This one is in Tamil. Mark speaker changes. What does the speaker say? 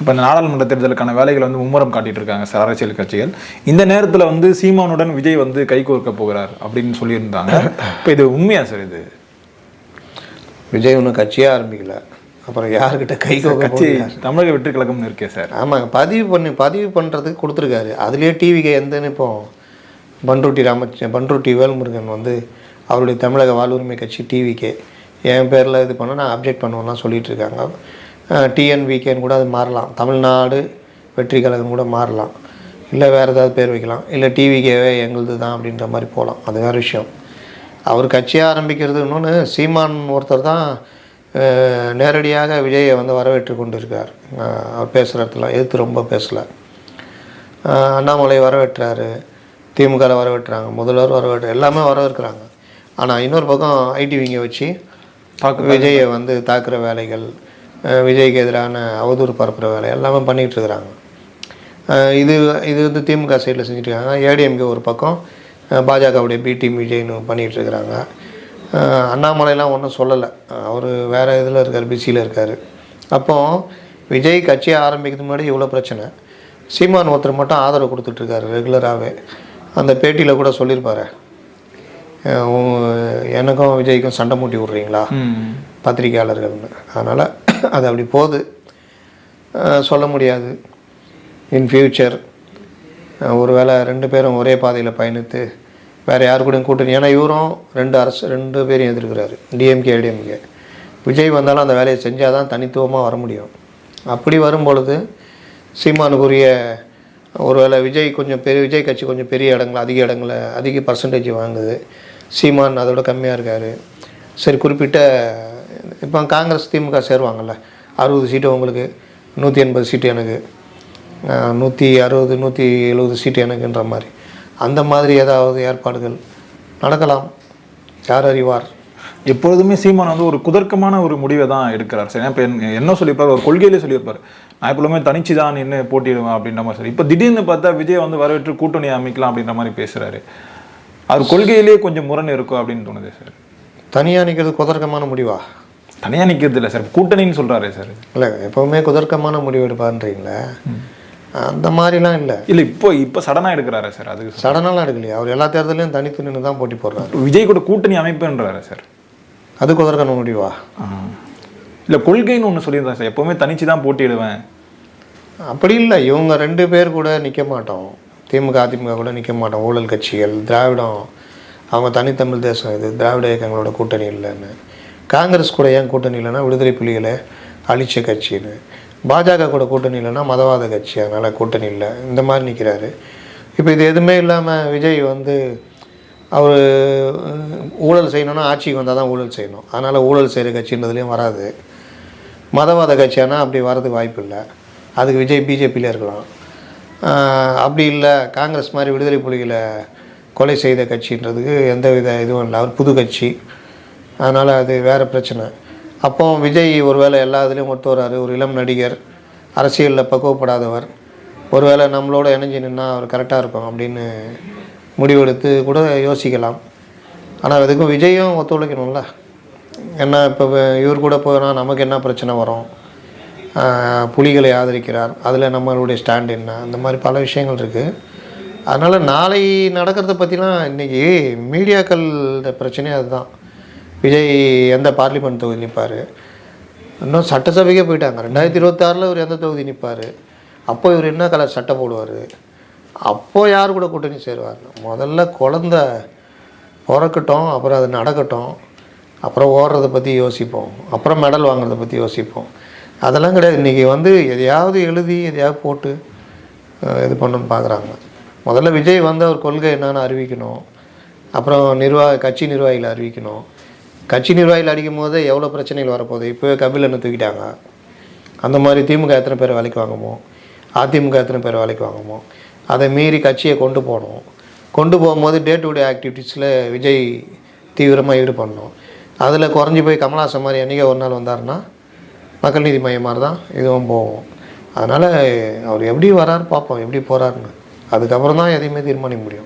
Speaker 1: இப்போ நாடாளுமன்ற தேர்தலுக்கான வேலைகள் வந்து மும்முரம் காட்டிட்டு இருக்காங்க சார் அரசியல் கட்சிகள். இந்த நேரத்தில் வந்து சீமானுடன் விஜய் வந்து கைகோர்க்க போகிறார் அப்படின்னு சொல்லியிருந்தாங்க. இப்போ இது உண்மையா சார் இது?
Speaker 2: விஜய் ஒன்றும் கட்சியே ஆரம்பிக்கல. அப்புறம் யாருக்கிட்ட கை
Speaker 1: கட்சி தமிழக வெற்றி கழகம்னு இருக்கே சார்.
Speaker 2: ஆமாங்க பதிவு பண்ணி பதிவு பண்ணுறதுக்கு கொடுத்துருக்காரு. அதுலேயே டிவிக்கு எந்தன்னு இப்போ பன்ருட்டி ராமச்ச பன்ருட்டி வேல்முருகன் வந்து அவருடைய தமிழக வாழ்வுரிமை கட்சி டிவிக்கே என் பேரில் இது பண்ண நான் அப்டேட் பண்ணுவேன்லாம் சொல்லிட்டு இருக்காங்க. டிஎன்விகேன்னு கூட அது மாறலாம். தமிழ்நாடு வெற்றி கழகம் கூட மாறலாம். இல்லை வேறு ஏதாவது பேர் வைக்கலாம். இல்லை டிவிகேவே எங்களுது தான் அப்படின்ற மாதிரி போகலாம். அது வேறு விஷயம். அவர் கட்சியை ஆரம்பிக்கிறது இன்னொன்று சீமான் ஒருத்தர் தான் நேரடியாக விஜயை வந்து வரவேற்று கொண்டு இருக்கார் அவர் பேசுகிற இடத்துல எதிர்த்து ரொம்ப பேசலை. அண்ணாமலை வரவேற்றாரு. திமுகவில் வரவேற்றாங்க. முதல்வர் வரவேற்று எல்லாமே வரவேற்கிறாங்க. ஆனால் இன்னொரு பக்கம் ஐடி விங்க வச்சு
Speaker 1: தாக்கு
Speaker 2: விஜயை வந்து தாக்குற வேலைகள் விஜய்க்கு எதிரான அவதூறு பரப்புகிற வேலை எல்லாமே பண்ணிகிட்டு இருக்கிறாங்க. இது இது வந்து திமுக சைடில் செஞ்சுட்டு இருக்காங்க ஏடிஎம்கே ஒரு பக்கம் பாஜகவுடைய பி டீம் விஜய்னு பண்ணிகிட்டு இருக்கிறாங்க. அண்ணாமலைலாம் ஒன்றும் சொல்லலை. அவர் வேறு இதில் இருக்கார் பிஸியில் இருக்கார். அப்போ விஜய் கட்சியை ஆரம்பிக்கிறதுக்கு முன்னாடி இவ்வளோ பிரச்சனை. சீமான் ஒருத்தர் மட்டும் ஆதரவு கொடுத்துட்ருக்காரு ரெகுலராகவே அந்த பேட்டியில் கூட சொல்லியிருப்பாரு. எனக்கும் விஜய்க்கும் சண்டை மூட்டி விட்றீங்களா? பத்திரிகையாளர்கள்னு. அதனால் அது அப்படி போகுது. சொல்ல முடியாது. இன் ஃப்யூச்சர் ஒருவேளை ரெண்டு பேரும் ஒரே பாதையில் பயணித்து வேறு யார் கூடயும் கூட்டணி ஏன்னா இவரும் ரெண்டு அரசு ரெண்டு பேரையும் எதிர்க்கிறாரு. டிஎம்கே ஏடிஎம்கே விஜய் வந்தாலும் அந்த வேலையை செஞ்சால் தான் தனித்துவமாக வர முடியும். அப்படி வரும் பொழுது சீமானுக்குரிய ஒருவேளை விஜய் கொஞ்சம் பெரிய விஜய் கட்சி கொஞ்சம் பெரிய இடங்கள் அதிக இடங்களில் அதிக பர்சன்டேஜ் வாங்குது. சீமான் அதோட கம்மியாக இருக்கார். சரி குறிப்பிட்ட இப்போ காங்கிரஸ் திமுக சேருவாங்கல்ல அறுபது சீட்டு உங்களுக்கு நூற்றி எண்பது சீட்டு எனக்கு நூற்றி அறுபது நூற்றி எழுபது சீட்டு எனக்குன்ற மாதிரி. அந்த மாதிரி ஏதாவது ஏற்பாடுகள் நடக்கலாம். யார் அறிவார்?
Speaker 1: எப்பொழுதுமே சீமான் வந்து ஒரு குதர்க்கமான ஒரு முடிவை தான் எடுக்கிறார். சார் இப்போ என்ன சொல்லியிருப்பார்? ஒரு கொள்கையிலே சொல்லியிருப்பார். நான் எப்பவுமே தனிச்சு தான் நின்று போட்டிடுவேன் அப்படின்ற மாதிரி சார் இப்போ திடீர்னு பார்த்தா விஜய் வந்து வரவேற்று கூட்டணி அமைக்கலாம் அப்படின்ற மாதிரி பேசுறாரு. அவர் கொள்கையிலேயே கொஞ்சம் முரண் இருக்கும் அப்படின்னு தோணுது சார்.
Speaker 2: தனியாக நிற்கிறது குதர்க்கமான முடிவா?
Speaker 1: தனியாக நிற்கிறது இல்லை சார். கூட்டணின்னு சொல்றாரு சார்.
Speaker 2: இல்லை எப்போவுமே குதர்க்கமான முடிவு எடுப்பான்றீங்களே அந்த மாதிரிலாம் இல்லை.
Speaker 1: இல்லை இப்போ இப்போ சடனாக எடுக்கிறாரு சார் அதுக்கு.
Speaker 2: சடனாலாம் எடுக்கலையே? அவர் எல்லா தேர்தலையும் தனித்து நின்று தான் போட்டி போடுறாரு.
Speaker 1: விஜய் கூட கூட்டணி அமைப்புன்றாரு சார்.
Speaker 2: அது குதர்க்கமான முடிவா?
Speaker 1: இல்லை கொள்கைன்னு ஒன்று சொல்லியிருந்தேன் சார். எப்பவுமே தனிச்சு தான் போட்டியிடுவேன்.
Speaker 2: அப்படி இல்லை. இவங்க ரெண்டு பேர் கூட நிற்க மாட்டோம். திமுக அதிமுக கூட நிற்க மாட்டோம். ஊழல் கட்சிகள் திராவிடம். அவங்க தனித்தமிழ் தேசம் இது. திராவிட இயக்கங்களோட கூட்டணி இல்லைன்னு. காங்கிரஸ் கூட ஏன் கூட்டணி இல்லைன்னா விடுதலை புலிகளை அழிச்ச கட்சின்னு? பாஜக கூட கூட்டணி இல்லைன்னா மதவாத கட்சி அதனால் கூட்டணி இல்லை. இந்த மாதிரி நிற்கிறாரு இப்போ இது எதுவுமே இல்லாமல் விஜய் வந்து அவர் ஊழல் செய்யணும்னா ஆட்சிக்கு வந்தால் தான் ஊழல் செய்யணும். அதனால் ஊழல் செய்கிற கட்சின்றதுலேயும் வராது. மதவாத கட்சியானால் அப்படி வரதுக்கு வாய்ப்பு இல்லை. அதுக்கு விஜய் பிஜேபியில் இருக்கலாம். அப்படி இல்லை. காங்கிரஸ் மாதிரி விடுதலை புலிகளை கொலை செய்த கட்சின்றதுக்கு எந்த வித இதுவும் இல்லை. அவர் புது கட்சி. அதனால் அது வேறு பிரச்சனை. அப்போ விஜய் ஒருவேளை எல்லா இதுலேயும் ஒத்து வராரு. ஒரு இளம் நடிகர் அரசியலில் பக்குவப்படாதவர். ஒருவேளை நம்மளோட இணைஞ்சு நின்னா அவர் கரெக்டாக இருக்கும் அப்படின்னு முடிவெடுத்து கூட யோசிக்கலாம். ஆனால் அதுக்கும் விஜயும் ஒத்துழைக்கணும்ல. என்ன இப்போ இவர் கூட போனால் நமக்கு என்ன பிரச்சனை வரும்? புலிகளை ஆதரிக்கிறார். அதில் நம்மளுடைய ஸ்டாண்ட் என்ன? அந்த மாதிரி பல விஷயங்கள் இருக்குது அதனால் நாளை நடக்கிறத பற்றிலாம் இன்றைக்கி மீடியாக்கள் பிரச்சனையே அதுதான். விஜய் எந்த பார்லிமெண்ட் தொகுதி நிற்பார்? இன்னும் சட்டசபைக்கே போயிட்டாங்க. ரெண்டாயிரத்தி இருபத்தாறில் இவர் எந்த தொகுதி நிற்பார்? அப்போ இவர் என்ன கலர் சட்டை போடுவார்? அப்போ யார் கூட கூட்டணி சேருவார் முதல்ல குழந்த பிறக்கட்டும் அப்புறம் அது நடக்கட்டும். அப்புறம் ஓடுறத பற்றி யோசிப்போம். அப்புறம் மெடல் வாங்குறத பற்றி யோசிப்போம். அதெல்லாம் கிடையாது. இன்றைக்கி வந்து எதையாவது எழுதி எதையாவது போட்டு இது பண்ணணும்னு பார்க்குறாங்க முதல்ல விஜய் வந்து அவர் கொள்கை என்னென்னு அறிவிக்கணும். அப்புறம் நிர்வாக கட்சி நிர்வாகிகளை அறிவிக்கணும். கட்சி நிர்வாகிகள் அடிக்கும் போது எவ்வளோ பிரச்சனைகள் வரப்போகுது? இப்போவே கபிலனை தூக்கிட்டாங்க. அந்த மாதிரி திமுக எத்தனை பேர் வேலைக்கு வாங்குமோ? அதிமுக எத்தனை பேர் வேலைக்கு வாங்குமோ? அதை மீறி கட்சியை கொண்டு போகணும். கொண்டு போகும்போது டே டு டே ஆக்டிவிட்டீஸில் விஜய் தீவிரமாக ஈடுபடணும். அதில் குறைஞ்சி போய் கமல்ஹாசன் மாதிரி என்றைக்கே ஒரு நாள் வந்தாருன்னா மக்கள் நீதி மையம் மாதிரி தான் இதுவும் போகும். அதனால் அவர் எப்படி வராரு பார்ப்போம். எப்படி போகிறாருன்னு அதுக்கப்புறம் தான் எதையுமே தீர்மானிக்க முடியும்.